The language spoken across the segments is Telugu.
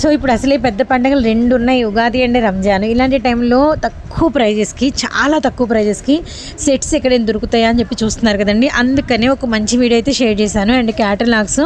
సో ఇప్పుడు అసలే పెద్ద పండుగలు రెండు ఉన్నాయి ఉగాది అండ్ రంజాన్. ఇలాంటి టైంలో తక్కువ ప్రైజెస్కి చాలా తక్కువ ప్రైజెస్కి సెట్స్ ఎక్కడైనా దొరుకుతాయా అని చెప్పి చూస్తున్నారు కదండి. అందుకనే ఒక మంచి వీడియో అయితే షేర్ చేశాను. అండ్ క్యాటలాగ్స్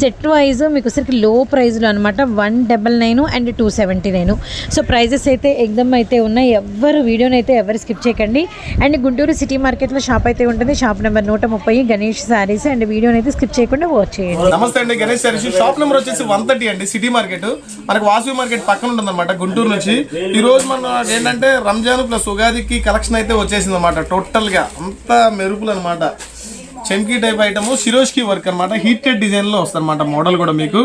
సెట్ వైజ్ మీకు సరికి లో ప్రైజ్లో అనమాట one double nine and two seventy nine. So prizes అయితే ఎగ్దమ్ అయితే ఉన్నాయి. ఎవరు వీడియోని అయితే ఎవరు స్కిప్ చేయకండి. అండ్ గుంటూరు సిటీ మార్కెట్లో షాప్ అయితే ఉంటుంది. షాప్ నెంబర్ నూట ముప్పై గణేష్ శారీస్. అండ్ వీడియోని అయితే స్కిప్ చేయకుండా వాచ్ చేయండి. నమస్తే అండి గణేష్ శారీస్. షాప్ నెంబర్ వచ్చేసి వన్ థర్టీ అండి సిటీ మార్కెట్. మనకు వాసవి మార్కెట్ పక్కన ఉంటుంది అనమాట గుంటూరు నుంచి. ఈ రోజు మన ఏంటంటే రంజాన్ ప్లస్ ఉగాదికి కలెక్షన్ అయితే వచ్చేసింది అనమాట టోటల్గా అంతా మెరుపులు అనమాట చెంకీ టైప్ ఐటమ్ సిరోష్కి వర్క్ అనమాట హీటెడ్ డిజైన్లో వస్తుంది అనమాట మోడల్ కూడా మీకు.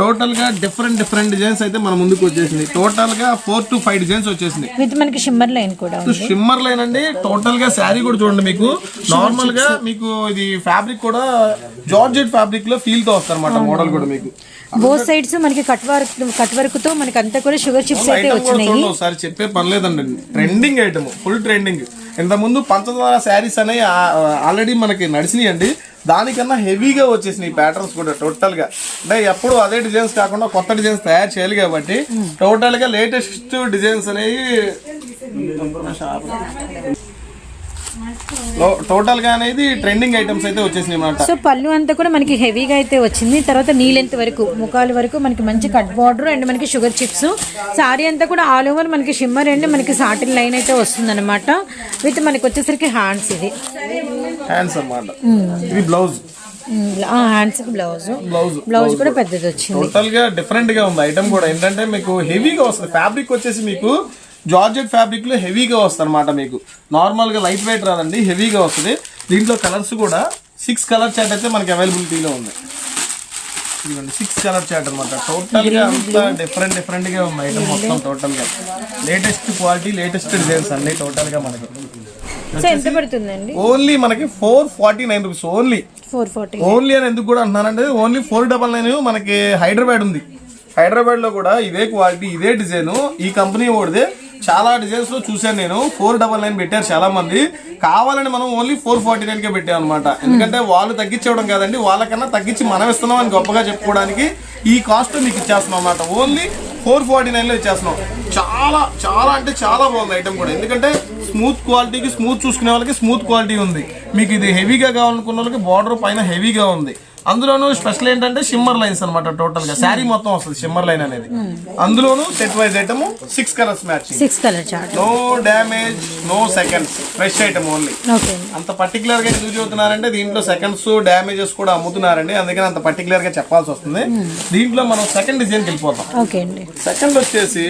టోటల్గా డిఫరెంట్ డిఫరెంట్ డిజైన్స్ అయితే మన ముందుకు వచ్చేసింది. టోటల్గా ఫోర్ టు ఫైవ్ డిజైన్స్ వచ్చేసింది. విత్ మనకి షిమ్మర్ లైన్ కూడా షిమ్మర్ లైన్ అండి. టోటల్గా శారీ కూడా చూడండి మీకు. నార్మల్గా మీకు ఇది ఫ్యాబ్రిక్ కూడా జార్జెట్ ఫ్యాబ్రిక్లో ఫీల్తో వస్తారు అనమాట మోడల్ కూడా మీకు. బోత్ సైడ్స్ మనకి కట్ వర్క్ కట్ వర్క్తో మనకి అంతా కూడా షుగర్ చిప్స్ అయితే వచ్చినాయి. ఒకసారి చెప్పే పని లేదండి. ట్రెండింగ్ ఐటమ్ ఫుల్ ట్రెండింగ్ ఇంత ముందు పంచదార శారీస్ అనేవి ఆల్రెడీ మనకి నడిచినాయి అండి దానికన్నా హెవీగా వచ్చేసినాయి ప్యాటర్న్స్ కూడా టోటల్గా అంటే ఎప్పుడు అదే డిజైన్స్ కాకుండా కొత్త డిజైన్స్ తయారు చేయాలి కాబట్టి టోటల్గా లేటెస్ట్ డిజైన్స్ అనేవి టోటల్గా అనేది ట్రెండింగ్ ఐటమ్స్ అయితే వచ్చేసినాయి అన్నమాట. సో పళ్ళు అంతా కూడా మనకి హెవీగా అయితే వచ్చింది. తర్వాత నీ లెంత్ వరకు ముఖాల వరకు మనకి మంచి కట్ బార్డర్ అండ్ మనకి షుగర్ చిప్స్ సారీ అంతా కూడా ఆల్ ఓవర్ మనకి షిమ్మర్ అండ్ మనకి సాటిన్ లైన్ అయితే వస్తుంది అనమాట విత్ మనకి వచ్చేసరికి హ్యాండ్స్ ఇది. హ్యాండ్స్ అన్నమాట. ఇది బ్లౌజ్ హ్యాండ్స్ బ్లౌజ్ బ్లౌజ్ కూడా పెద్దది వచ్చింది. టోటల్గా డిఫరెంట్గా ఉంది. ఐటమ్ కూడా ఏంటంటే మీకు హెవీగా వస్తుంది. ఫ్యాబ్రిక్ వచ్చేసి మీకు జార్జెట్ ఫ్యాబ్రిక్లో హెవీగా వస్తుంది అనమాట మీకు. నార్మల్గా లైట్ వెయిట్ రాదండి హెవీగా వస్తుంది. దీంట్లో కలర్స్ కూడా సిక్స్ కలర్ చాట్ అయితే మనకి అవైలబిలిటీలో ఉంది. ఇదిగోండి సిక్స్ కలర్ చాట్ అనమాట టోటల్గా అంతా డిఫరెంట్ డిఫరెంట్గా ఉంది ఐటమ్ మొత్తం టోటల్గా. లేటెస్ట్ క్వాలిటీ లేటెస్ట్ డిజైన్స్ అన్ని టోటల్గా మనకి. ఓన్లీ మనకి four forty nine rupees only four forty only అని ఎందుకు కూడా అంటున్నానంటే ఓన్లీ ఫోర్ డబల్ నైన్ మనకి హైదరాబాద్ ఉంది. హైదరాబాద్లో కూడా ఇదే క్వాలిటీ ఇదే డిజైన్ ఈ కంపెనీ ఓడిదే. చాలా డిజైన్స్లో చూశాను నేను. ఫోర్ డబల్ నైన్ పెట్టారు చాలా మంది కావాలని మనం ఓన్లీ ఫోర్ ఫార్టీ నైన్ కే పెట్టాం అనమాట ఎందుకంటే వాళ్ళు తగ్గించడం కాదండి. వాళ్ళకన్నా తగ్గించి మనం ఇస్తున్నాం అని గొప్పగా చెప్పుకోవడానికి ఈ కాస్ట్ మీకు ఇచ్చేస్తున్నాం అనమాట ఓన్లీ ఫోర్ ఫార్టీ నైన్లో ఇచ్చేస్తున్నాం. చాలా చాలా అంటే చాలా బాగుంది ఐటమ్ కూడా. ఎందుకంటే స్మూత్ క్వాలిటీకి స్మూత్ చూసుకునే వాళ్ళకి స్మూత్ క్వాలిటీ ఉంది. మీకు ఇది హెవీగా కావాలనుకున్న వాళ్ళకి బార్డర్ పైన హెవీగా ఉంది. అందులోనూ స్పెషల్ ఏంటంటే షిమ్మర్ లైన్స్ అనమాట టోటల్గా. శారీ మొత్తం వస్తుంది షిమ్మర్ లైన్ అనేది. అందులోనూ set wise item six colours matching six colour chart no damage no seconds fresh item only అంత పర్టికులర్గా ఎందుకు చెబుతున్నారంటే దీంట్లో సెకండ్స్ డ్యామేజెస్ కూడా అమ్ముతున్నారండి. అందుకని అంత పర్టికులర్గా చెప్పాల్సి వస్తుంది. దీంట్లో మనం సెకండ్ డిజైన్ వెళ్ళిపోతాం. సెకండ్ వచ్చేసి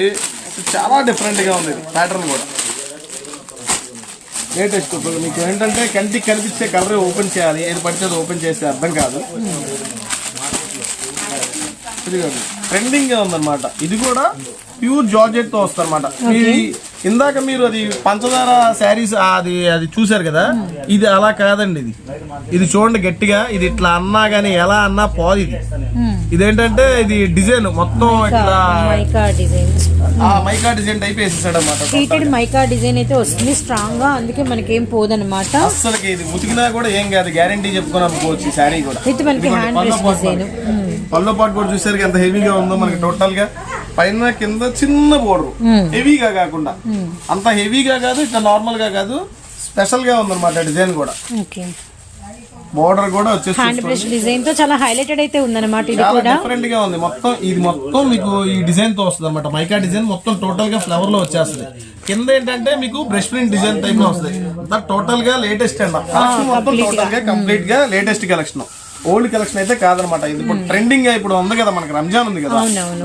చాలా డిఫరెంట్గా ఉంది ప్యాటర్న్ కూడా. లేటెస్ట్ మీకు ఏంటంటే కంటికి కనిపించే కలర్ ఓపెన్ చేయాలి. ఏది పడితే అది ఓపెన్ చేస్తే అర్థం కాదు. ట్రెండింగ్గా ఉందన్నమాట. ఇది కూడా ప్యూర్ జార్జెట్తో వస్తుందన్నమాట ఇది ఇందాక మీరు అది పంచదార శారీస్ అది అది చూసారు కదా? ఇది అలా కాదండి ఇది. ఇది చూడండి గట్టిగా ఇది ఇట్లా అన్నా గానీ ఎలా అన్నా పోదు ఇది. ఇదేంటంటే ఇది డిజైన్ మొత్తం ఇట్లా మైకా డిజైన్. ఆ మైకా డిజైన్ టైప్ వేసేసాడు అనమాట హీటెడ్ మైకా డిజైన్ అయితే వస్తుంది స్ట్రాంగ్గా అందుకే మనకి ఏం పోదనమాట అస్సలకి ఇది ఉతికినా కూడా ఏం కాదు గ్యారంటీ చెప్పుకొని అమ్ముకోవచ్చు శారీ కూడా. విత్ మనకి హ్యాండ్ పళ్ళ పాటు కూడా చూసారు ఎంత హెవీగా ఉందో మనకి టోటల్గా. పైన కింద చిన్న బోర్డర్ హెవీగా కాకుండా. అంత హెవీగా కాదు ఇట్లా నార్మల్గా కాదు. స్పెషల్గా ఉందన్నమాట డిజైన్ కూడా. బోర్డర్ కూడా వచ్చేసి డిజైన్తో చాలా హైలైటెడ్ అయితే ఉందన్నమాట ఇది చాలా కూడా. డిఫరెంట్గా ఉంది. మొత్తం ఇది మొత్తం మీకు ఈ డిజైన్తో వస్తుంది అనమాట మైకా డిజైన్ మొత్తం టోటల్గా ఫ్లవర్లో వచ్చేస్తుంది. కింద ఏంటంటే మీకు బ్రష్ ప్రింట్ డిజైన్ టైప్లో వస్తుంది. టోటల్గా లేటెస్ట్ అండి. మొత్తం టోటల్గా. కంప్లీట్గా లేటెస్ట్ కలెక్షన్ ఓల్డ్ కలెక్షన్ అయితే కాదనమాట. ఇది ఇప్పుడు ట్రెండింగ్గా ఇప్పుడు ఉంది కదా మనకి రంజాన్ ఉంది కదా.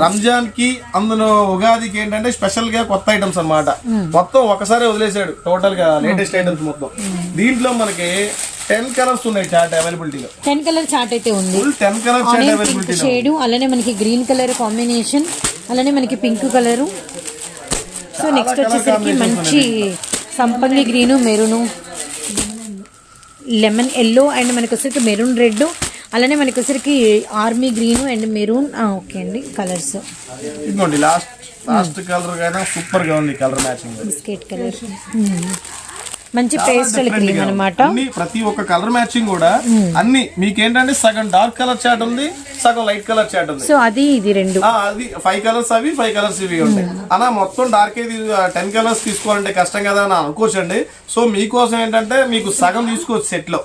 రంజాన్కి అందులో ఉగాదికి ఏంటంటే స్పెషల్గా కొత్త ఐటమ్స్ అన్నమాట. మొత్తం ఒకసారి వదిలేసాడు టోటల్గా లేటెస్ట్ ఐటమ్స్ మొత్తం. దీంట్లో మనకి టెన్ కలర్స్ ఉన్నాయి చార్ట్ అవైలబిలిటీలో టెన్ కలర్ చార్ట్ అయితే ఉంది. టెన్ కలర్ చార్ట్ అవైలబిలిటీలో షేడ్ అలానే మనకి గ్రీన్ కలర్ కాంబినేషన్ అలానే మనకి పింక్ కలర్ సో నెక్స్ట్ వచ్చేసరికి మంచి సంపంగి green maroon lemon yellow and మనకి వచ్చరికి మెరూన్ రెడ్ అలానే మనకి వచ్చరికి army green and maroon. Okay అండి. కలర్స్ ఇదిగోండి లాస్ట్ లాస్ట్ కలర్ సూపర్గా ఉంది కలర్ మ్యాచింగ్ బిస్కెట్ కలర్ మంచి పేస్టల్ different క్రీమ్ అనమాట ప్రతి ఒక్క కలర్ మ్యాచింగ్ కూడా అన్ని మీకేంటంటే సగం డార్క్ కలర్ చాట్ ఉంది సగం లైట్ కలర్ చాట్ ఉంది. సో అది ఇది రెండు. అది ఫైవ్ కలర్స్ అవి ఫైవ్ కలర్స్ ఇవి ఉంటాయి. అలా మొత్తం డార్క్ ఇది టెన్ కలర్స్ తీసుకోవాలంటే కష్టం కదా అని అనుకోవచ్చండి. సో మీకోసం ఏంటంటే మీకు సగం తీసుకోవచ్చు సెట్లో.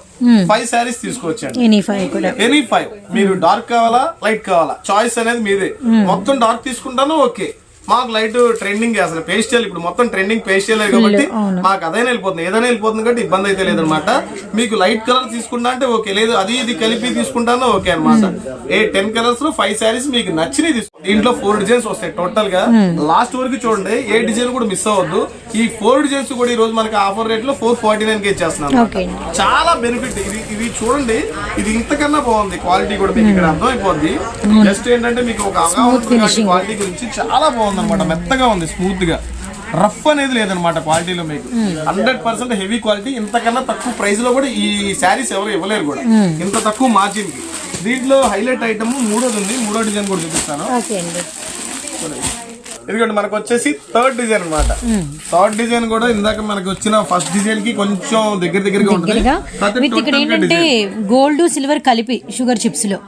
ఫైవ్ శారీస్ తీసుకోవచ్చండి. ఎనీ ఫైవ్ కూడా. ఎనీ ఫైవ్ మీరు డార్క్ కావాలా లైట్ కావాలా? చాయిస్ అనేది మీదే. మొత్తం డార్క్ తీసుకుంటాను ఓకే మాకు లైట్ ట్రెండింగ్ అసలు పేస్టల్ ఇప్పుడు మొత్తం ట్రెండింగ్ పేస్టల్ కాబట్టి మాకు అదైనా వెళ్ళిపోతుంది. ఏదైనా వెళ్ళిపోతుంది కాబట్టి ఇబ్బంది అయితే లేదనమాట మీకు లైట్ కలర్ తీసుకుంటా అంటే ఓకే. లేదు అది ఇది కలిపి తీసుకుంటానో ఓకే అన్నమాట. ఏ టెన్ కలర్స్లో ఫైవ్ శారీస్ మీకు నచ్చినవి తీసుకోండి. దీంట్లో ఫోర్ డిజైన్స్ వస్తాయి టోటల్గా. లాస్ట్ వరకు చూడండి ఏ డిజైన్ కూడా మిస్ అవ్వద్దు. ఈ ఫోర్ డిజైన్స్ కూడా ఈ రోజు మనకి ఆఫర్ రేట్లో ఫోర్ ఫార్టీ నైన్కి అండి చాలా బెనిఫిట్ ఇది ఇది చూడండి ఇది ఇంతకన్నా బాగుంది. క్వాలిటీ కూడా మీకు ఇక్కడ అర్థమైపోద్ది. జస్ట్ ఏంటంటే మీకు ఒక క్వాలిటీ గురించి చాలా బాగుంది. అనమాట మెత్తగా ఉంది స్మూత్గా రఫ్ అనేది లేదనమాట క్వాలిటీలో మీకు. Hundred percent heavy quality. ఇంతకన్నా తక్కువ ప్రైస్లో కూడా ఈ శారీస్ ఎవరు ఇవ్వలేరు కూడా. ఇంత తక్కువ మార్జిన్కి. దీంట్లో హైలైట్ ఐటమ్ మూడోది ఉంది. మూడో డిజైన్ కూడా చూపిస్తాను. ఎందుకంటే మనకు వచ్చేసి థర్డ్ డిజైన్ అన్నమాట. థర్డ్ డిజైన్ కూడా ఇందాక మనకు వచ్చిన ఫస్ట్ డిజైన్కి కొంచెం దగ్గర దగ్గరగా ఉంటుంది. ఇక్కడ ఏంటంటే గోల్డ్ సిల్వర్ కలిపి షుగర్ చిప్స్లో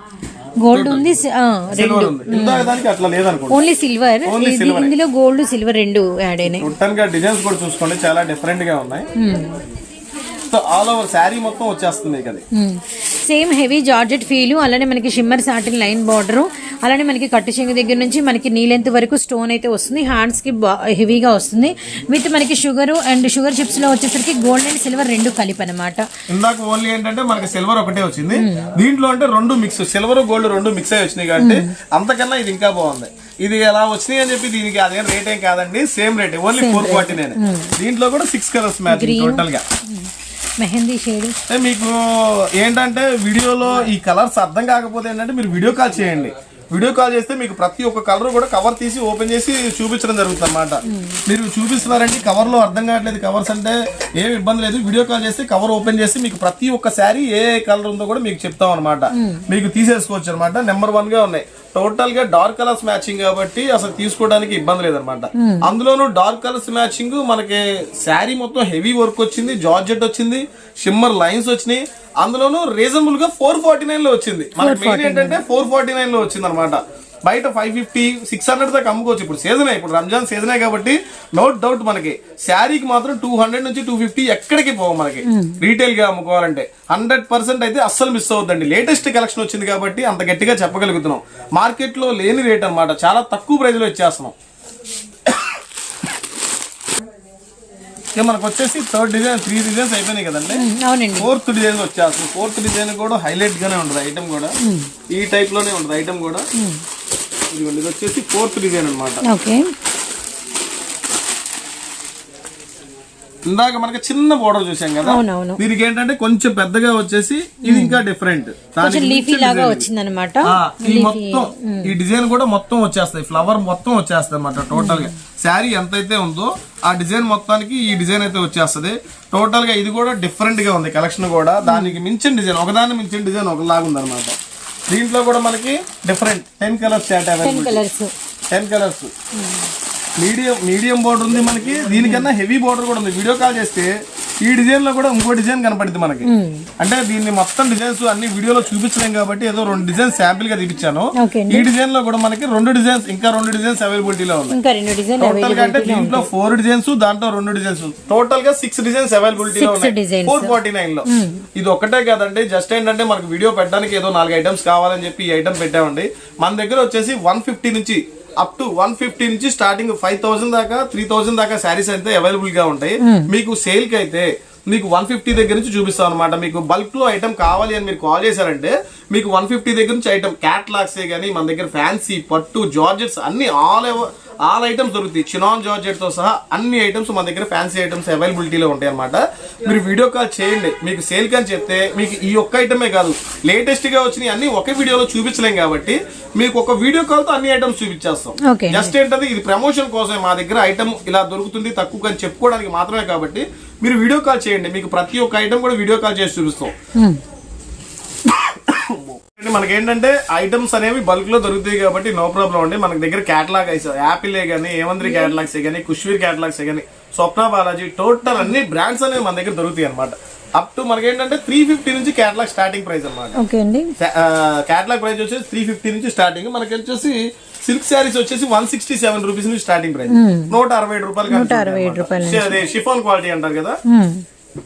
గోల్డ్ ఉంది సిల్వర్ ఓన్లీ సిల్వర్ ఇది- silver. ఇందులో గోల్డ్ సిల్వర్ రెండు యాడ్ అయినాయి. గా డిజైన్స్ కూడా చూసుకోండి చాలా డిఫరెంట్గా ఉన్నాయి. సో ఆల్ ఓవర్ శారీ మొత్తం వచ్చేస్తుంది మీకు అది. సేమ్ హెవీ జార్జెట్ ఫీల్ అలానే మనకి షిమ్మర్ సాటిన్ లైన్ బార్డర్ అలానే మనకి కట్టు చెంగు దగ్గర నుంచి మనకి నీ లెంత్ వరకు స్టోన్ అయితే వస్తుంది. హ్యాండ్స్కి హెవీగా వస్తుంది. విత్ మనకి షుగర్ అండ్ షుగర్ చిప్స్లో వచ్చేసరికి గోల్డ్ అండ్ సిల్వర్ రెండు కలిపి అనమాట ఇందాక ఓన్లీ ఏంటంటే మనకి సిల్వర్ ఒకటే వచ్చింది. దీంట్లో అంటే రెండు మిక్స్ సిల్వర్ గోల్డ్ రెండు మిక్స్ అయ్యి వచ్చినాయి కాబట్టి అంతకన్నా ఇది ఇంకా బాగుంది. ఇది ఎలా వచ్చినాయి అని చెప్పి దీనికి అదే రేట్ ఏం కాదండి same rate only four forty nine దీంట్లో కూడా సిక్స్ కలర్స్ మ్యాచింగ్ టోటల్గా. మెహందీ షేడ్. మీకు ఏంటంటే వీడియోలో ఈ కలర్స్ అర్థం కాకపోతే ఏంటంటే మీరు వీడియో కాల్ చేయండి. వీడియో కాల్ చేస్తే మీకు ప్రతి ఒక్క కలర్ కూడా కవర్ తీసి ఓపెన్ చేసి చూపించడం జరుగుతుంది అనమాట మీరు చూపిస్తున్నారండి కవర్లో అర్థం కావట్లేదు కవర్స్ అంటే ఏం ఇబ్బంది లేదు. వీడియో కాల్ చేస్తే కవర్ ఓపెన్ చేసి మీకు ప్రతి ఒక్క శారీ ఏ కలర్ ఉందో కూడా మీకు చెప్తాం అనమాట మీకు తీసేసుకోవచ్చు అనమాట నెంబర్ వన్గా ఉన్నాయి. టోటల్గా డార్క్ కలర్స్ మ్యాచింగ్ కాబట్టి అసలు తీసుకోవడానికి ఇబ్బంది లేదనమాట అందులోనూ డార్క్ కలర్స్ మ్యాచింగ్ మనకి శారీ మొత్తం హెవీ వర్క్ వచ్చింది జార్జెట్ వచ్చింది షిమ్మర్ లైన్స్ వచ్చినాయి. అందులోనూ రీజనబుల్గా ఫోర్ ఫార్టీ నైన్లో వచ్చింది. మనకి మెయిన్ ఏంటంటే ఫోర్ ఫార్టీ నైన్లో వచ్చింది అనమాట బయట ఫైవ్ ఫిఫ్టీ సిక్స్ హండ్రెడ్ దాకా అమ్ముకోవచ్చు. ఇప్పుడు సీజనే ఇప్పుడు రంజాన్ సీజనే కాబట్టి నో డౌట్ మనకి. శారీకి మాత్రం టూ హండ్రెడ్ నుంచి టూ ఫిఫ్టీ ఎక్కడికి పోవు మనకి. రీటైల్గా అమ్ముకోవాలంటే. హండ్రెడ్ పర్సెంట్ అయితే అస్సలు మిస్ అవుతుందండి లేటెస్ట్ కలెక్షన్ వచ్చింది కాబట్టి అంత గట్టిగా చెప్పగలుగుతున్నాం. మార్కెట్లో లేని రేట్ అన్నమాట. చాలా తక్కువ ప్రైస్లో ఇచ్చేస్తున్నాం. ఇక మనకు వచ్చేసి థర్డ్ డిజైన్ త్రీ డిజైన్స్ అయిపోయినాయి కదండి. అవునండి. ఫోర్త్ డిజైన్ వచ్చేస్తుంది. ఫోర్త్ డిజైన్ కూడా హైలైట్ గానే ఉంటుంది ఐటమ్ కూడా. ఈ టైప్లోనే ఉంటుంది ఐటమ్ కూడా. ఇది వచ్చేసి ఫోర్త్ డిజైన్ అన్నమాట. ఇందాక మనకి చిన్న బోర్డర్ చూసాం కదా? దీనికి ఏంటంటే కొంచెం పెద్దగా వచ్చేసి ఇది ఇంకా డిఫరెంట్ వచ్చిందనమాట ఈ మొత్తం ఈ డిజైన్ కూడా మొత్తం వచ్చేస్తాయి. ఫ్లవర్ మొత్తం వచ్చేస్తాయి అన్నమాట టోటల్గా. శారీ ఎంతైతే ఉందో ఆ డిజైన్ మొత్తానికి ఈ డిజైన్ అయితే వచ్చేస్తది. టోటల్గా ఇది కూడా డిఫరెంట్గా ఉంది కలెక్షన్ కూడా. దానికి మించిన డిజైన్ ఒకదాన్ని మించిన డిజైన్ ఒకలాగా ఉంది అనమాట దీంట్లో కూడా మనకి different ten colours ten colours ten colours medium medium border ఉంది మనకి. దీనికన్నా హెవీ బోర్డర్ కూడా ఉంది. వీడియో కాల్ చేస్తే ఈ డిజైన్లో కూడా ఇంకో డిజైన్ కనపడుతుంది మనకి. అంటే దీన్ని మొత్తం డిజైన్స్ అన్ని వీడియోలో చూపించలేం కాబట్టి ఏదో రెండు డిజైన్స్ శాంపిల్గా చూపించాను ఓకే ఈ డిజైన్లో కూడా మనకి రెండు డిజైన్స్ ఇంకా రెండు డిజైన్స్ అవైలబిలిటీలో ఉన్నాయి. ఇంకా రెండు డిజైన్ టోటల్గా అంటే దీంట్లో ఫోర్ డిజైన్స్ దాంట్లో రెండు డిజైన్స్ టోటల్గా సిక్స్ డిజైన్స్ అవైలబిలిటీలో ఉన్నాయి. ఫోర్ ఫార్టీ నైన్లో. ఇది ఒక్కటే కాదండి. జస్ట్ ఏంటంటే మనకు వీడియో పెట్టడానికి ఏదో నాలుగు ఐటమ్స్ కావాలని చెప్పి ఈ ఐటమ్ పెట్టామండి. మన దగ్గర వచ్చేసి వన్ ఫిఫ్టీ నుంచి అప్ టు వన్ ఫిఫ్టీ నుంచి స్టార్టింగ్ ఫైవ్ థౌసండ్ దాకా త్రీ థౌసండ్ దాకా శారీస్ అయితే అవైలబుల్గా ఉంటాయి. మీకు సేల్కి అయితే మీకు వన్ ఫిఫ్టీ దగ్గర నుంచి చూపిస్తాం అనమాట మీకు బల్క్లో ఐటమ్ కావాలి అని మీరు కాల్ చేశారంటే మీకు వన్ ఫిఫ్టీ దగ్గర నుంచి ఐటమ్ క్యాట్లాగ్స్ కానీ మన దగ్గర ఫ్యాన్సీ పట్టు జార్జెట్స్ అన్ని ఆల్ ఆల్ ఐటమ్స్ దొరుకుతాయి. చినాన్ జార్జెట్తో సహా అన్ని ఐటమ్స్ మన దగ్గర ఫ్యాన్సీ ఐటమ్స్ అవైలబిలిటీలో ఉంటాయి అనమాట మీరు వీడియో కాల్ చేయండి. మీకు సేల్ కానీ చెప్తే మీకు ఈ ఒక్క ఐటమే కాదు. లేటెస్ట్గా వచ్చినాయి అన్ని ఒకే వీడియోలో చూపించలేం కాబట్టి మీకు ఒక వీడియో కాల్తో అన్ని ఐటమ్స్ చూపించేస్తాం. జస్ట్ ఏంటంటే ఇది ప్రమోషన్ కోసమే మా దగ్గర ఐటమ్ ఇలా దొరుకుతుంది తక్కువ అని చెప్పుకోవడానికి మాత్రమే కాబట్టి మీరు వీడియో కాల్ చేయండి. మీకు ప్రతి ఒక్క ఐటమ్ కూడా వీడియో కాల్ చేసి చూపిస్తాం. అంటే మనకి ఏంటంటే ఐటమ్స్ అనేవి బల్క్లో దొరుకుతాయి కాబట్టి నో ప్రాబ్లం అండి. మనకి దగ్గర క్యాటలాగ్ అయితే యాపిల్ కానీ ఏమంద్రి క్యాటలాగ్స్ కానీ కుష్వీర్ క్యాటలాగ్స్ కానీ స్వప్న బాలాజీ టోటల్ అన్ని బ్రాండ్స్ అనేవి మన దగ్గర దొరుకుతాయి అనమాట అప్ టు మనకి ఏంటంటే త్రీ ఫిఫ్టీ నుంచి క్యాటలాగ్ స్టార్టింగ్ ప్రైస్ అనమాట క్యాటలాగ్ ప్రైస్ వచ్చేసి త్రీ ఫిఫ్టీ నుంచి స్టార్టింగ్ మనకి వచ్చేసి సిల్క్ శారీస్ వచ్చేసి వన్ సిక్స్టీ సెవెన్ రూపీస్ నుంచి స్టార్టింగ్ ప్రైస్ నూట అరవై ఏడు రూపాయలు నూట అరవై ఏడు రూపాయల షిఫాన్ క్వాలిటీ అంటారు కదా.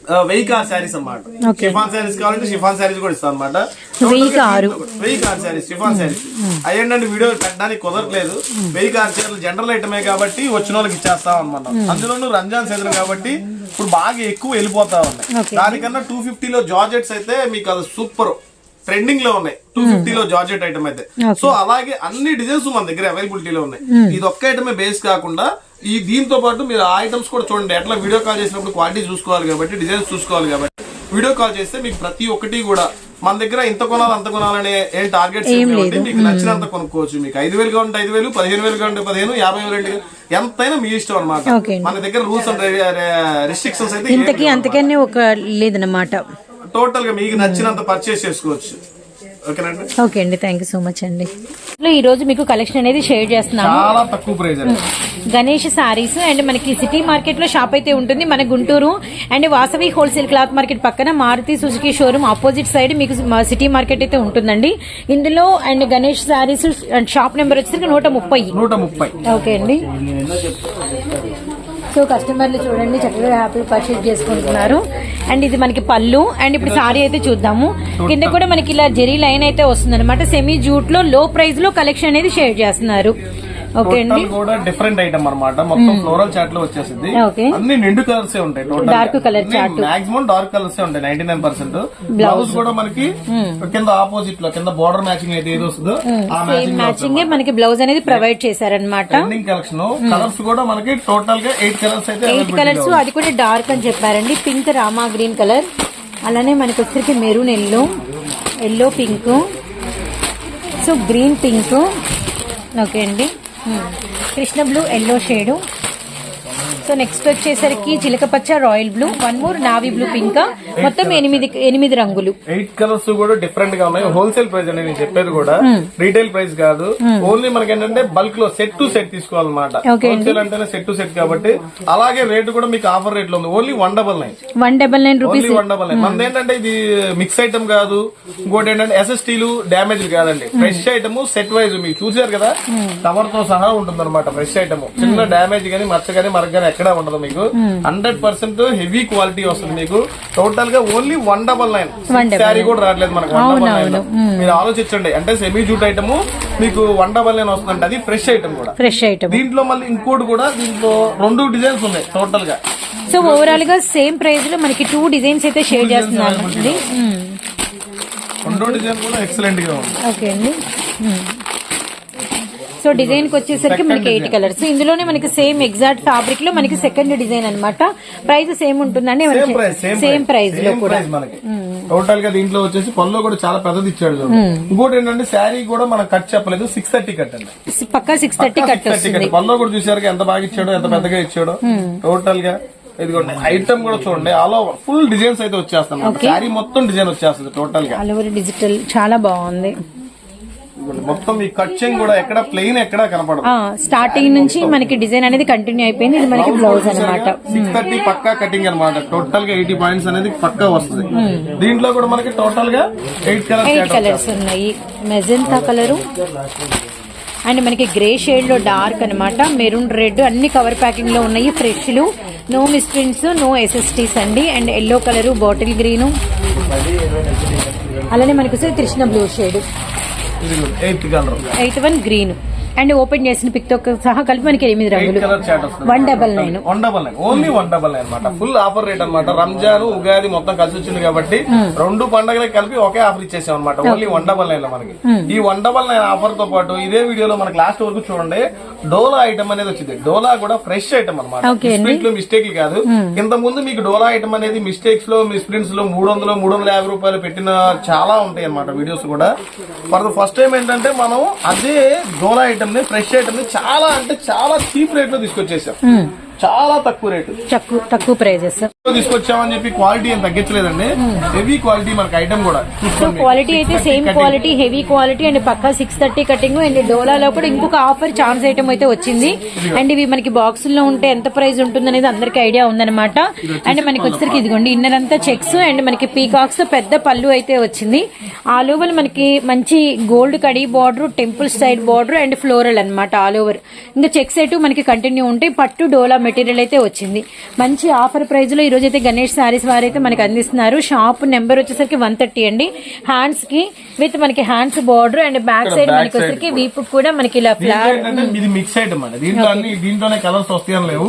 ఆ, వెయ్యి కార్ శారీస్ అన్నమాట. షిఫాన్ శారీస్ కావాలంటే షిఫాన్ శారీస్ కూడా ఇస్తాం అనమాట వెయ్యి కారు. వెయ్యి కార్ శారీస్ షిఫాన్ శారీస్. అయ్యండి వీడియో పెట్టడానికి కుదరట్లేదు. వెయ్యి కార్ చీరలు జనరల్ ఐటమే కాబట్టి వచ్చిన వాళ్ళకి ఇచ్చేస్తాం అనమాట అందులోనూ రంజాన్ సీజన్ కాబట్టి ఇప్పుడు బాగా ఎక్కువ వెళ్ళిపోతా ఉన్నాయి. దానికన్నా టూ ఫిఫ్టీలో జార్జెట్స్ అయితే మీకు అది సూపర్ ట్రెండింగ్లో ఉన్నాయి. టూ ఫిఫ్టీలో జార్జెట్ ఐటమ్ అయితే. సో అలాగే అన్ని డిజైన్స్ మన దగ్గర అవైలబిలిటీలో ఉన్నాయి. ఇది ఒక్క ఐటమే బేస్ కాకుండా ఈ దీంతో పాటు మీరు ఆ ఐటమ్స్ కూడా చూడండి. ఎట్లా వీడియో కాల్ చేసినప్పుడు క్వాలిటీ చూసుకోవాలి కాబట్టి డిజైన్స్ చూసుకోవాలి కాబట్టి వీడియో కాల్ చేస్తే మీకు ప్రతి ఒక్కటి కూడా మన దగ్గర ఇంత కొనాలి అంత కొనాలనే ఏం టార్గెట్స్ మీకు నచ్చినంత కొనుక్కోవచ్చు మీకు. ఐదు వేలు కావాలంటే ఐదు వేలు పదిహేను వేలు కావాలంటే పదిహేను యాభై వేలు ఎంతైనా మీ ఇష్టం అనమాట. మన దగ్గర రూల్స్ అండ్ రిస్ట్రిక్షన్స్ అయితే ఇంతకీ అంతకనే ఒక లేదన్నమాట. టోటల్గా మీకు నచ్చినంత పర్చేస్ చేసుకోవచ్చు. ఓకే అండి థ్యాంక్ యూ సో మచ్ అండి. ఈ రోజు మీకు కలెక్షన్ అనేది షేర్ చేస్తున్నాము. చాలా తక్కువ ప్రైస్ అండి. గణేష్ సారీస్ అండ్ మనకి సిటీ మార్కెట్లో షాప్ అయితే ఉంటుంది. మన Guntur and Vasavi wholesale cloth market పక్కన Maruti Suzuki showroom opposite side మీకు సిటీ మార్కెట్ అయితే ఉంటుందండి. ఇందులో and Ganesh Sarees and shop number వచ్చేసరికి నూట ముప్పై. ఓకే అండి. సో కస్టమర్లు చూడండి చక్కగా హ్యాపీ పర్చేజ్ చేసుకుంటున్నారు. అండ్ ఇది మనకి పళ్ళు అండ్ ఇప్పుడు సారీ అయితే చూద్దాము. కింద కూడా మనకి ఇలా జెరీ లైన్ అయితే వస్తుంది అనమాట సెమీ జూట్లో లో ప్రైస్లో కలెక్షన్ అనేది షేర్ చేస్తున్నారు. టోటల్ కూడా డిఫరెంట్ ఐటమ్ అన్నమాట. మొత్తం ఫ్లోరల్ చాట్లో వచ్చేసింది అన్ని నిండు కలర్స్ ఉంటాయి total colour chart. Maximum dark colours ఉంటాయి నైన్టీ నైన్ పర్సెంట్ బ్లౌజ్ కూడా మనకి కింద ఆపోజిట్లో కింద బోర్డర్ మ్యాచింగ్ అయితే ఏది వస్తుందో ఆ సేమ్ మ్యాచింగ్ మనకి బ్లౌజ్ అనేది ప్రొవైడ్ చేశారనమాట ట్రెండింగ్ కలెక్షన్ కలర్స్ కూడా మనకి టోటల్గా ఎయిట్ కలర్స్ అయితే ఎయిట్ కలర్స్ అది కూడా డార్క్ అని చెప్పారండి. పింక్ రామా గ్రీన్ కలర్ అలానే మనకి వచ్చరికి maroon yellow yellow pink so green pink okay అండి. Hmm. Krishna blue yellow shade. So next వచ్చేసరికి చిలకపచ్చ royal blue. One more navy blue pink. మొత్తం ఎనిమిది ఎనిమిది రంగులు. ఎయిట్ కలర్స్ కూడా డిఫరెంట్గా ఉన్నాయి. హోల్సేల్ ప్రైస్ అండి నేను చెప్పేది కూడా రీటైల్ ప్రైస్ కాదు. ఓన్లీ మనకి ఏంటంటే బల్క్లో సెట్ టు సెట్ తీసుకోవాలన్నమాట. హోల్సేల్ అంటేనే సెట్ టు సెట్ కాబట్టి అలాగే రేటు కూడా మీకు ఆఫర్ రేట్లో ఉంది. Only one double nine one double nine rupees only one double nine మనది ఏంటంటే ఇది మిక్స్ ఐటమ్ కాదు. ఇంకోటి ఏంటంటే ఎస్ఎస్టీలు డ్యామేజ్ కాదండి. ఫ్రెష్ ఐటమ్ సెట్ వైజ్ మీకు చూసారు కదా? కవర్తో సహా ఉంటుంది అనమాట ఫ్రెష్ ఐటమ్ చిన్న డ్యామేజ్ గానీ మచ్చ గానీ మరక గానీ ఎక్కడా ఉండదు మీకు. హండ్రెడ్ పర్సెంట్ హెవీ క్వాలిటీ వస్తుంది మీకు. టోటల్ గా only one double nine sari కూడా రావట్లేదు మనకు వన్ డబల్ నైన్ మీరు ఆలోచించండి. అంటే సెమీ జూట్ ఐటమ్ మీకు వన్ డబల్ నైన్ వస్తుందంటే అది ఫ్రెష్ ఐటమ్ కూడా. ఫ్రెష్ ఐటమ్ దీంట్లో మళ్ళీ ఇంకోటి కూడా దీంట్లో రెండు డిజైన్స్ ఉన్నాయి టోటల్గా. సో ఓవరాల్గా సేమ్ ప్రైస్లో మనకి టూ డిజైన్స్ అయితే షేర్ చేస్తున్నారు రెండో డిజైన్ కూడా ఎక్సలెంట్గా ఉంది. ఓకే అండి. సో డిజైన్కి వచ్చేసరికి మనకి ఎయిట్ కలర్స్ ఇందులోనే మనకి సేమ్ ఎగ్జాక్ట్ ఫ్యాబ్రిక్లో మనకి సెకండ్ డిజైన్ అన్నమాట. ప్రైస్ సేమ్ ఉంటుందండి సేమ్ ప్రైస్లో కూడా. టోటల్గా దీంట్లో వచ్చేసి పళ్ళు కూడా చాలా పెద్దది ఇచ్చాడు చూడండి. ఇంకోటి ఏంటంటే శారీ కూడా మనకు కట్ చెప్పలేదు సిక్స్ థర్టీ కట్ అండి. పక్కా సిక్స్ థర్టీ కట్ పళ్ళు కూడా చూసారు ఎంత బాగా ఇచ్చాడో ఎంత పెద్దగా ఇచ్చాడో. టోటల్గా ఇదిగోండి ఐటమ్ కూడా చూడండి. ఆల్ ఓవర్ ఫుల్ డిజైన్స్ అయితే వచ్చేస్తాయి శారీ మొత్తం డిజైన్ వచ్చేస్తుంది టోటల్గా. ఆల్ ఓవర్ డిజిటల్ చాలా బాగుంది. మొత్తం ఈ కట్చింగ్ కూడా ఎక్కడ ప్లెయిన్ ఎక్కడ కనపడదు. స్టార్టింగ్ నుంచి మనకి డిజైన్ అనేది కంటిన్యూ అయిపోయింది. ఇది మనకి బ్లౌజ్ అన్నమాట. సిక్స్ థర్టీ పక్కా కటింగ్ అనమాట టోటల్గా ఎయిటీ పాయింట్స్ అనేది పక్కా వస్తుంది. దీంట్లో కూడా మనకి టోటల్గా ఎయిట్ ఎయిట్ కలర్స్ ఉన్నాయి. మెజెంతా కలరు అండ్ మనకి గ్రే షేడ్లో డార్క్ అన్నమాట. మెరూన్ రెడ్ అన్ని కవర్ ప్యాకింగ్లో ఉన్నాయి. ఫ్రెష్లు నో మిస్ప్రింట్స్ నో ఎస్ఎస్టీస్ అండి. And yellow colour bottle green అలానే మనకి Krishna blue shade eighth colour. Eight one green. And open చేసిన పిక్తో సహా కలిపి మనకి ఎనిమిది రంగులు. One double nine one double nine only one double nine అనమాట ఫుల్ ఆఫర్ రేట్ అనమాట రంజాన్ ఉగాది మొత్తం కలిసి వచ్చింది కాబట్టి రెండు పండుగలకి కలిపి ఒకే ఆఫర్ ఇచ్చేసాం అనమాట ఓన్లీ వన్ డబల్ నైన్లో మనకి. ఈ వన్ డబల్ నైన్ ఆఫర్తో పాటు ఇదే వీడియోలో మనకి లాస్ట్ వరకు చూడండి. డోలా ఐటమ్ అనేది వచ్చింది. డోలా కూడా ఫ్రెష్ ఐటమ్ అనమాట అండి. లో మిస్టేక్ కాదు. ఇంత ముందు మీకు డోలా ఐటమ్ అనేది మిస్టేక్స్లో మిస్ప్రింట్స్లో మూడు వందలు మూడు వందల యాభై రూపాయలు పెట్టిన చాలా ఉంటాయి అనమాట వీడియోస్ కూడా. ఫర్ ద ఫస్ట్ టైం ఏంటంటే మనం అదే డోలా ఐటమ్ ని ఫ్రెష్ ఐటమ్ని చాలా అంటే చాలా చీప్ రేట్లో తీసుకొచ్చేసాం. చాలా తక్కువ రేటు తక్కువ తక్కువ ప్రైజెస్ తీసుకొచ్చామని చెప్పి క్వాలిటీ ఏం తగ్గించలేదండి. హెవీ క్వాలిటీ మనకి ఐటమ్ కూడా. సో. క్వాలిటీ అయితే 630 same. Quality heavy quality and Pakka six thirty cutting and డోలాలో కూడా ఇంకొక ఆఫర్ ఛాన్స్ ఐటమ్ అయితే వచ్చింది. అండ్ ఇవి మనకి బాక్స్లో ఉంటే ఎంత ప్రైస్ ఉంటుంది అనేది అందరికి ఐడియా ఉందన్నమాట. అండ్ మనకి వచ్చేసరికి ఇదిగోండి ఇన్నర్ అంతా చెక్స్ అండ్ మనకి పీకాక్స్ పెద్ద పళ్ళు అయితే వచ్చింది. ఆల్ ఓవర్ మనకి మంచి gold khadi border temple style border and floral అన్నమాట ఆల్ ఓవర్. ఇంకా చెక్స్ అయితే మనకి కంటిన్యూ ఉంటాయి. పట్టు డోలా మెటీరియల్ అయితే వచ్చింది. మంచి ఆఫర్ ప్రైస్లో ఈ రోజు అయితే గణేష్ సారీస్ వారు అయితే మనకి అందిస్తున్నారు. షాప్ నెంబర్ వచ్చేసరికి వన్ థర్టీ అండి. హ్యాండ్స్కి విత్ మనకి hands border and back side మనకి వచ్చేసరికి వీపు కూడా మనకి ఇలా ఫ్లాట్ ఇది మిక్స్ ఐటమ్ అండి. దీంట్లో అన్ని దీంట్లోనే కలర్స్ వస్తాయని లేవు.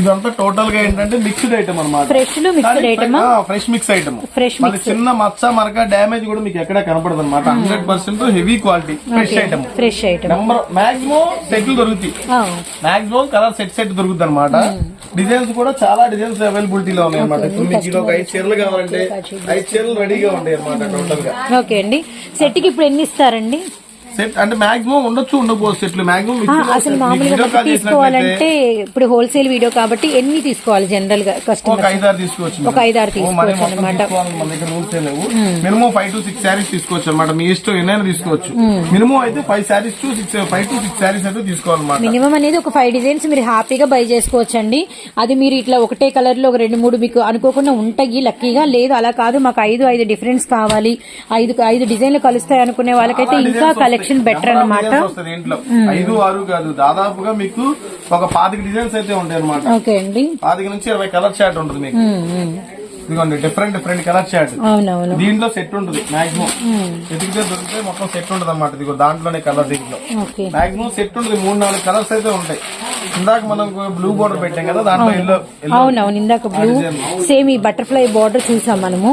ఇదంతా టోటల్గా ఏంటంటే మిక్స్డ్ ఐటమ్ అనమాట ఫ్రెష్లో mixed item fresh mix item Fresh మళ్ళీ చిన్న మచ్చ మరక డ్యామేజ్ కూడా మీకు ఎక్కడ కనపడదు అనమాట hundred percent heavy quality fresh item fresh item number maximum సెట్లు దొరుకుతాయి. మాక్సిమం కలర్ సెట్ సెట్ దొరుకుతుంది అనమాట డిజైన్స్ కూడా చాలా డిజైన్స్ అవైలబిలిటీలో ఉన్నాయి అనమాట ఐదు చీరలు కావాలంటే ఐదు చీరలు రెడీగా ఉంటాయి అనమాట టోటల్గా. ఓకే అండి. సెట్కి ఇప్పుడు ఎన్ని ఇస్తారండి? సెట్ అంటే మాక్సిమం ఉండొచ్చు ఉండకపోవచ్చు సెట్లు. మాక్సిమం అసలు మామూలుగా తీసుకోవాలంటే ఇప్పుడు హోల్సేల్ వీడియో కాబట్టి ఎన్ని తీసుకోవాలి జనరల్గా ఒక కస్టమర్ ఐదారు తీసుకోవచ్చు ఒక ఐదారు తీసుకోవచ్చు మొత్తం అనమాట తీసుకోవాలని మన దగ్గర రూల్స్ ఏ లేవు minimum five to six sarees తీసుకోవచ్చు అనమాట మీ ఇష్టం ఎన్నైనా తీసుకోవచ్చు. మినిమం అయితే five sarees to six five to six sarees అయితే తీసుకోవాలన్నమాట మినిమం అనేది ఒక ఫైవ్ డిజైన్స్ మీరు హ్యాపీగా బై చేసుకోవచ్చండి. అది మీరు ఇట్లా ఒకటే కలర్లో ఒక రెండు మూడు మీకు అనుకోకుండా ఉంటాయి. లక్కీగా లేదు అలా కాదు. మాకు ఐదు ఐదు డిఫరెన్స్ కావాలి. ఐదు ఐదు డిజైన్లు కలుస్తాయి అనుకునే వాళ్ళకైతే ఇంకా కలెక్షన్ వస్తాయి. బెటర్ దీంట్లో ఐదు ఆరు కాదు. దాదాపుగా మీకు ఒక పాతిక డిజైన్స్ అయితే ఉంటాయి అనమాట ఓకే అండి. పాతిక నుంచి ఇరవై కలర్ చార్ట్ ఉంటుంది మీకు. ఇదిగోండి డిఫరెంట్ డిఫరెంట్ కలర్ చార్ట్ అవునవును. దీంట్లో సెట్ ఉంటుంది మాక్సిమం ఎదిగితే దొరికితే మొత్తం సెట్ ఉంటుంది అనమాట ఇదిగో దాంట్లోనే కలర్ దీంట్లో. మాక్సిమం సెట్ ఉంటుంది మూడు నాలుగు కలర్స్ అయితే ఉంటాయి. ఇందాక మనం బ్లూ బోర్డర్ పెట్టాం కదా దాంట్లో ఎల్లో అవునవును ఇందాక బ్లూ సేమ్ ఈ బటర్ఫ్లై బార్డర్ చూసాం మనము.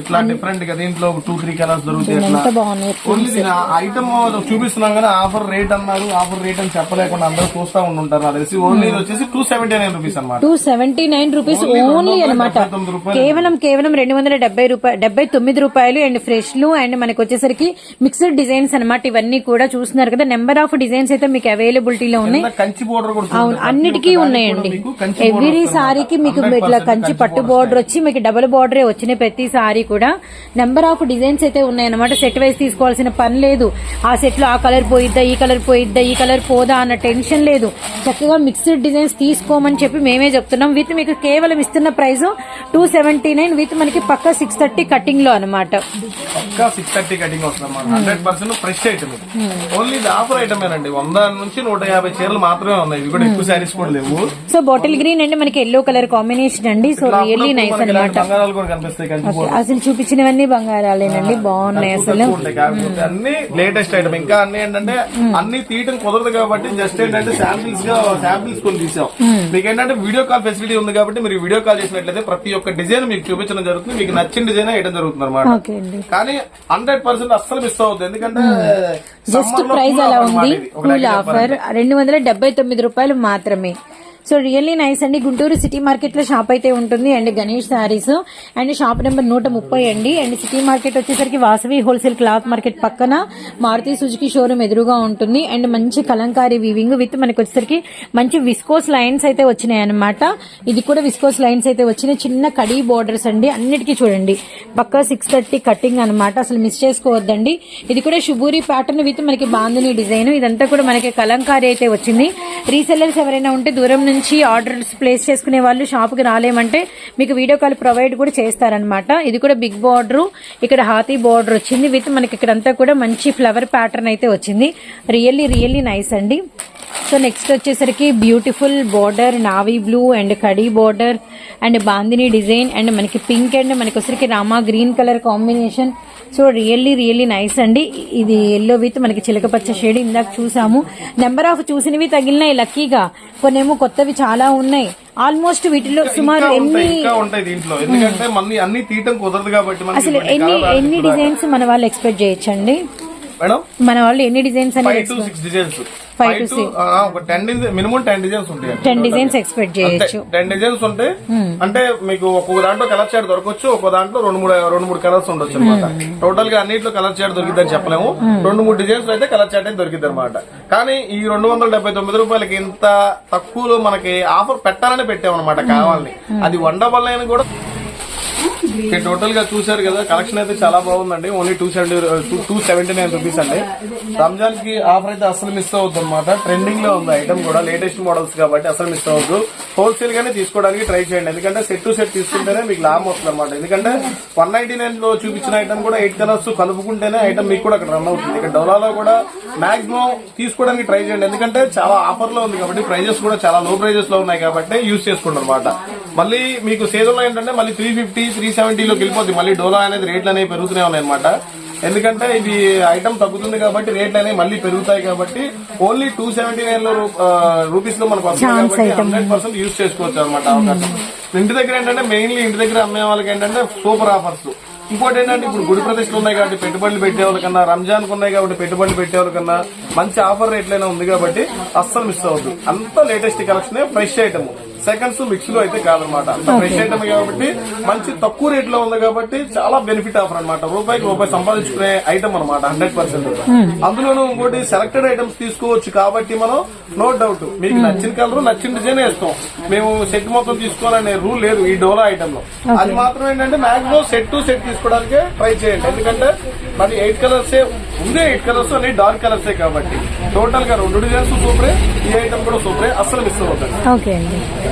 ఇట్లా డిఫరెంట్గా దీంట్లో టూ త్రీ కలర్స్ దొరుకుతాయి ఓన్లీ ఐటమ్ చూపిస్తున్నాం కానీ ఆఫర్ రేట్ అన్నారు ఆఫర్ రేట్ అని చెప్పలేకుండా అందరూ చూస్తా ఉండుంటారు నాకు తెలిసి. ఓన్లీ వచ్చేసి టూ సెవెంటీ నైన్ రూపీస్ అనమాట two seventy nine rupees only అనమాట. కేవలం కేవలం రెండు వందల డెబ్బై రూపాయలు డెబ్బై తొమ్మిది రూపాయలు అండ్ ఫ్రెష్లు అండ్ మనకి వచ్చేసరికి మిక్స్డ్ డిజైన్స్ అన్నమాట. ఇవన్నీ కూడా చూస్తున్నారు కదా. నెంబర్ ఆఫ్ డిజైన్స్ అయితే మీకు అవైలబిలిటీలో ఉన్నాయి. కంచి బోర్డర్ కూడా అవును. అన్నిటికీ ఉన్నాయండి. ఎవ్రీ సారీకి మీకు. ఇట్లా 100% కంచి పట్టు బార్డర్ వచ్చి మీకు డబుల్ బార్డరే వచ్చినాయి. ప్రతి సారీ కూడా నెంబర్ ఆఫ్ డిజైన్స్ అయితే ఉన్నాయన్నమాట. సెట్ వైజ్ తీసుకోవాల్సిన పని లేదు. ఆ సెట్లో ఆ కలర్ పోయిద్దా ఈ కలర్ పోయిద్దా ఈ కలర్ పోదా అన్న టెన్షన్ లేదు. చక్కగా మిక్స్డ్ డిజైన్స్ తీసుకోమని చెప్పి మేమే చెప్తున్నాం. విత్ మీకు కేవలం ఇస్తున్న price two seventy nine with మనకి పక్క సిక్స్ థర్టీ కటింగ్లో అనమాట పక్కా సిక్స్ థర్టీ కటింగ్ వస్తుంది అన్నమాట. Hundred percent fresh item only ఇది ఆఫర్ ఐటమ్ ఏనండి. వంద నుంచి నూట యాభై చీరలు మాత్రమే ఉన్నాయి. ఇవి కూడా ఎక్కువ శారీస్ కూడా లేవు. సో బాటిల్ గ్రీన్ అంటే మనకి ఎల్లో కలర్ కాంబినేషన్ అండి. సో రియల్లీ నైస్ అనమాట బంగారాలు అసలు చూపించినవన్నీ బంగారాలేనండి బాగున్నాయి అసలు. కాకపోతే అన్ని లేటెస్ట్ ఐటమ్. ఇంకా అన్ని ఏంటంటే అన్ని తీయటం కుదరదు కాబట్టి జస్ట్ ఏంటంటే శాంపిల్స్గా శాంపిల్స్ కొన్ని తీసాం. మీకు ఏంటంటే వీడియో కాల్ ఫెసిలిటీ ఉంది కాబట్టి మీరు వీడియో కాల్ చేసినట్లయితే ప్రతి ఒక్క డిజైన్ మీకు చూపించడం జరుగుతుంది మీకు నచ్చిన డిజైన్ వేయడం జరుగుతుంది అనమాట కానీ హండ్రెడ్ పర్సెంట్ అస్సలు మిస్ అవుతుంది ఎందుకంటే జస్ట్ ప్రైస్ అలా ఉంది. ఆఫర్ రెండు వందల డెబ్బై తొమ్మిది రూపాయలు మాత్రమే. సో రియల్లీ నైస్ అండి. గుంటూరు సిటీ మార్కెట్లో షాప్ అయితే ఉంటుంది. And Ganesh Sarees. And shop number నూట ముప్పై అండి. అండ్ సిటీ మార్కెట్ వచ్చేసరికి వాసవి హోల్సేల్ క్లాత్ మార్కెట్ పక్కన మారుతి సుజుకి షోరూమ్ ఎదురుగా ఉంటుంది. అండ్ మంచి కలంకారీ వీవింగ్ విత్ మనకి వచ్చేసరికి మంచి విస్కోస్ లైన్స్ అయితే వచ్చినాయి అనమాట ఇది కూడా విస్కోస్ లైన్స్ అయితే వచ్చినాయి. చిన్న కడీ బోర్డర్స్ అండి. అన్నిటికీ చూడండి. పక్క సిక్స్ థర్టీ కటింగ్ అనమాట అసలు మిస్ చేసుకోవద్దండి. ఇది కూడా శుభూరి ప్యాటర్న్ విత్ మనకి బాందిని డిజైన్. ఇదంతా కూడా మనకి కలంకారీ అయితే వచ్చింది. రీసెల్లర్స్ ఎవరైనా ఉంటే దూరం నుంచి ఆర్డర్స్ ప్లేస్ చేసుకునే వాళ్ళు షాప్కి రాలేమంటే మీకు వీడియో కాల్ ప్రొవైడ్ కూడా చేస్తారనమాట ఇది కూడా బిగ్ బార్డర్. ఇక్కడ హాతీ బార్డర్ వచ్చింది. విత్ మనకి ఇక్కడంతా కూడా మంచి ఫ్లవర్ ప్యాటర్న్ అయితే వచ్చింది. రియల్లీ రియల్లీ నైస్ అండి. సో నెక్స్ట్ వచ్చేసరికి beautiful border navy blue and khadi border and bandhani design and మనకి పింక్ అండ్ మనకి వచ్చరికి Rama green colour combination. So really really nice అండి. ఇది ఎల్లో విత్ మనకి చిలకపచ్చ షేడ్ ఇందాక చూసాము. నెంబర్ ఆఫ్ చూసినవి తగిలినాయి లక్కీగా కొన్నేమో కొత్తవి చాలా ఉన్నాయి. ఆల్మోస్ట్ వీటిలో సుమారు ఎన్ని అసలు ఎన్ని ఎన్ని డిజైన్స్ మన వాళ్ళు ఎక్స్పెక్ట్ చేయొచ్చండి? మేడం? మన వాళ్ళు ఎన్ని designs five to six designs five to ఒక టెన్ మినిమం టెన్ డిజైన్స్ ఉంటాయి టెన్ డిజైన్స్ ఎక్స్పెక్ట్ చేయొచ్చు. టెన్ డిజైన్స్ ఉంటాయి అంటే మీకు ఒక్కొక్క దాంట్లో కలర్ షేడ్ దొరకవచ్చు ఒక్కో దాంట్లో రెండు మూడు రెండు మూడు కలర్స్ ఉండొచ్చు అనమాట టోటల్గా అన్నిట్లో కలర్ షేడ్ దొరికిద్దని చెప్పలేము. రెండు మూడు డిజైన్స్ అయితే కలర్ షేడ్ అయితే దొరికిద్ది అనమాట కానీ ఈ రెండు వందల డెబ్బై తొమ్మిది రూపాయలకి ఇంత తక్కువలో మనకి ఆఫర్ పెట్టాలని పెట్టామన్నమాట కావాలని. అది వన్ డబల్ ఓకే టోటల్గా చూసారు కదా కలెక్షన్ అయితే చాలా బాగుందండి. Only two seventy two seventy nine rupees అండి. రంజాన్కి ఆఫర్ అయితే అసలు మిస్ అవుతుంది అనమాట ట్రెండింగ్లో ఉంది ఐటమ్ కూడా లేటెస్ట్ మోడల్స్ కాబట్టి అసలు మిస్ అవ్వద్దు. హోల్సేల్ గానే తీసుకోవడానికి ట్రై చేయండి. ఎందుకంటే సెట్ టు సెట్ తీసుకుంటేనే మీకు లాభం వస్తుంది అనమాట ఎందుకంటే వన్ నైన్టీ నైన్లో చూపించిన ఐటమ్ కూడా ఎయిట్ కలర్స్ కలుపుకుంటేనే ఐటమ్ మీకు కూడా అక్కడ రన్ అవుతుంది. ఇక్కడ డోలాలో కూడా మాక్సిమం తీసుకోవడానికి ట్రై చేయండి. ఎందుకంటే చాలా ఆఫర్లో ఉంది కాబట్టి ప్రైజెస్ కూడా చాలా లో ప్రైజెస్లో ఉన్నాయి కాబట్టి యూస్ చేసుకోండి అనమాట మళ్ళీ మీకు సీజన్లో ఏంటంటే మళ్ళీ త్రీ ఫిఫ్టీ త్రీ సెవెంటీలోకి వెళ్ళిపోద్ది. మళ్ళీ డోలా అనేది రేట్లు అనేవి పెరుగుతూనే ఉన్నాయి అనమాట ఎందుకంటే ఇది ఐటమ్ తగ్గుతుంది కాబట్టి రేట్లు అనేవి మళ్ళీ పెరుగుతాయి కాబట్టి ఓన్లీ టూ సెవెంటీ నైన్లో రూపీస్లో మనకు వస్తుంది హండ్రెడ్ పర్సెంట్ యూస్ చేసుకోవచ్చు అనమాట అవకాశం. ఇంటి దగ్గర ఏంటంటే మెయిన్లీ ఇంటి దగ్గర అమ్మే వాళ్ళకి ఏంటంటే సూపర్ ఆఫర్స్ ఇంకోటి ఏంటంటే ఇప్పుడు గుడి ప్రతిష్టలు ఉన్నాయి కాబట్టి పెట్టుబడులు పెట్టే వాళ్ళకన్నా రంజాన్ ఉన్నాయి కాబట్టి పెట్టుబడులు పెట్టే వాళ్ళకన్నా మంచి ఆఫర్ రేట్లైనా ఉంది కాబట్టి అస్సలు మిస్ అవ్వద్దు. అంత latest collection fresh item seconds మిక్స్లో అయితే కాదనమాట. అంత ఫ్రెష్ ఐటమ్ కాబట్టి మంచి తక్కువ రేట్లో ఉంది కాబట్టి చాలా బెనిఫిట్ ఆఫర్ అనమాట రూపాయికి రూపాయి సంపాదించుకునే ఐటమ్ అనమాట హండ్రెడ్ పర్సెంట్ అందులోనూ ఇంకోటి సెలెక్టెడ్ ఐటమ్స్ తీసుకోవచ్చు కాబట్టి మనం నో డౌట్ మీకు నచ్చిన కలర్ నచ్చిన డిజైన్ వేస్తాం. మేము సెట్ మొత్తం తీసుకోవాలనే రూల్ లేదు ఈ డోలా ఐటమ్లో అది మాత్రం ఏంటంటే మాక్సిమం సెట్ టు సెట్ తీసుకోవడానికి ట్రై చేయండి. ఎందుకంటే మరి ఎయిట్ కలర్స్ ఉందే ఎయిట్ కలర్స్ అన్ని డార్క్ కలర్సే కాబట్టి. టోటల్గా రెండు డిజైన్స్ సూపరే ఈ ఐటమ్ కూడా సూపరే అస్సలు మిస్ అవుతుంది